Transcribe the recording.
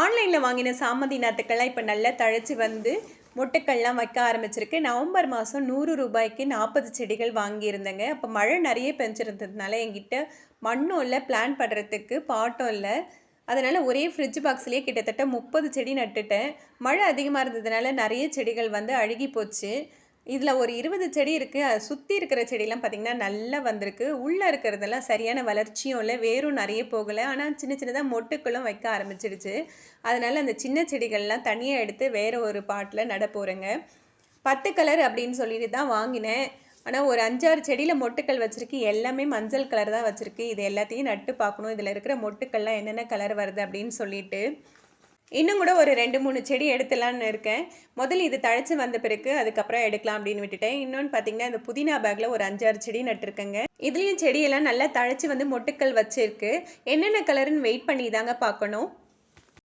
ஆன்லைனில் வாங்கின சாமந்தி நாற்றுக்கள்லாம் இப்போ நல்லா தழைச்சி வந்து மொட்டுக்கள்லாம் வைக்க ஆரம்பிச்சிருக்கு. நவம்பர் மாதம் நூறு ரூபாய்க்கு நாற்பது செடிகள் வாங்கியிருந்தேங்க. அப்போ மழை நிறைய பெஞ்சிருந்ததுனால என்கிட்ட மண்ணும் இல்லை பிளான் பண்ணுறதுக்கு பாட்டும் இல்லை. அதனால் ஒரே ஃப்ரிட்ஜ் பாக்ஸ்லேயே கிட்டத்தட்ட முப்பது செடி நட்டுட்டேன். மழை அதிகமாக இருந்ததுனால நிறைய செடிகள் வந்து அழுகி போச்சு. இதில் ஒரு இருபது செடி இருக்குது. அதை சுற்றி இருக்கிற செடியெல்லாம் பார்த்திங்கன்னா நல்லா வந்திருக்கு. உள்ளே இருக்கிறதெல்லாம் சரியான வளர்ச்சியும் இல்லை. வேரும் நிறைய போகலை. ஆனால் சின்ன சின்னதாக மொட்டுக்களும் வைக்க ஆரம்பிச்சிடுச்சு. அதனால் அந்த சின்ன செடிகள்லாம் தனியாக எடுத்து வேறு ஒரு பாட்டில் நட போகிறேங்க பத்து கலர் அப்படின்னு சொல்லிட்டு தான் வாங்கினேன். ஆனால் ஒரு அஞ்சாறு செடியில் மொட்டுக்கள் வச்சுருக்கு. எல்லாமே மஞ்சள் கலர் தான் வச்சுருக்கு. இது எல்லாத்தையும் நட்டு பார்க்கணும். இதில் இருக்கிற மொட்டுக்கள்லாம் என்னென்ன கலர் வருது அப்படின்னு சொல்லிட்டு இன்னும் கூட ஒரு ரெண்டு மூணு செடி எடுத்துலான்னு இருக்கேன். முதல்ல இது தழைச்சி வந்த பிறகு அதுக்கப்புறம் எடுக்கலாம் அப்படின்னு விட்டுட்டேன். இன்னொன்று பார்த்தீங்கன்னா இந்த புதினா பேக்கில் ஒரு அஞ்சாறு செடி நட்டுருக்கேங்க. இதுலேயும் செடியெல்லாம் நல்லா தழைச்சி வந்து மொட்டுக்கள் வச்சிருக்கு. என்னென்ன கலருன்னு வெயிட் பண்ணி தாங்க பார்க்கணும்.